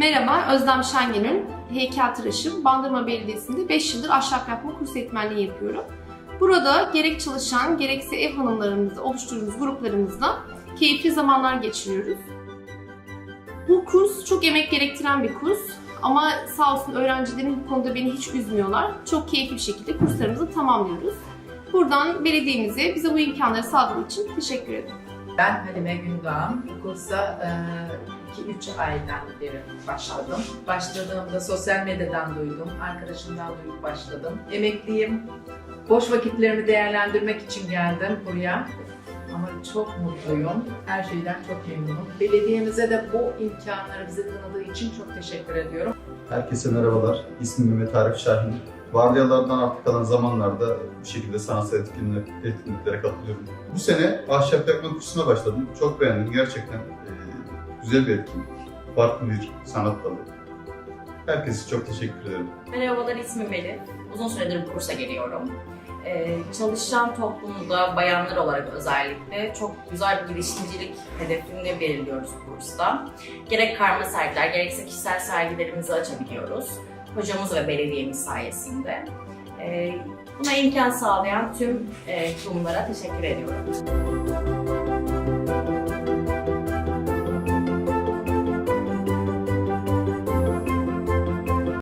Merhaba, Özlem Şengönül, heykeltıraşım. Bandırma Belediyesi'nde 5 yıldır ahşap yapma kurs eğitmenliği yapıyorum. Burada gerek çalışan, gerekse ev hanımlarımızla oluşturduğumuz gruplarımızla keyifli zamanlar geçiriyoruz. Bu kurs çok emek gerektiren bir kurs ama sağ olsun öğrencilerim bu konuda beni hiç üzmüyorlar. Çok keyifli bir şekilde kurslarımızı tamamlıyoruz. Buradan belediyemize bize bu imkanları sağladığı için teşekkür ederim. Ben Halime Gündoğan. Kursa 2-3 aydan beri başladım. Başladığımda sosyal medyadan duydum, arkadaşımdan duyup başladım. Emekliyim. Boş vakitlerimi değerlendirmek için geldim buraya. Ama çok mutluyum. Her şeyden çok memnunum. Belediyemize de bu imkanları bize tanıdığı için çok teşekkür ediyorum. Herkese merhabalar. İsmim Mehmet Arif Şahin. Vardiyalardan artık kalan zamanlarda bir şekilde sanatsal etkinlik, etkinliklere katılıyorum. Bu sene ahşap yakma kursuna başladım. Çok beğendim. Gerçekten e, güzel bir etkinlik. Farklı bir sanat dalı. Herkese çok teşekkür ederim. Merhabalar ismim Melih. Uzun süredir bu kursa geliyorum. Ee, çalışan toplumda bayanlar olarak özellikle çok güzel bir girişimcilik hedefini belirliyoruz kursta. Gerek karma sergiler gerekse kişisel sergilerimizi açabiliyoruz. Hocamız ve belediyemiz sayesinde. Ee, buna imkan sağlayan tüm e, kurumlara teşekkür ediyorum.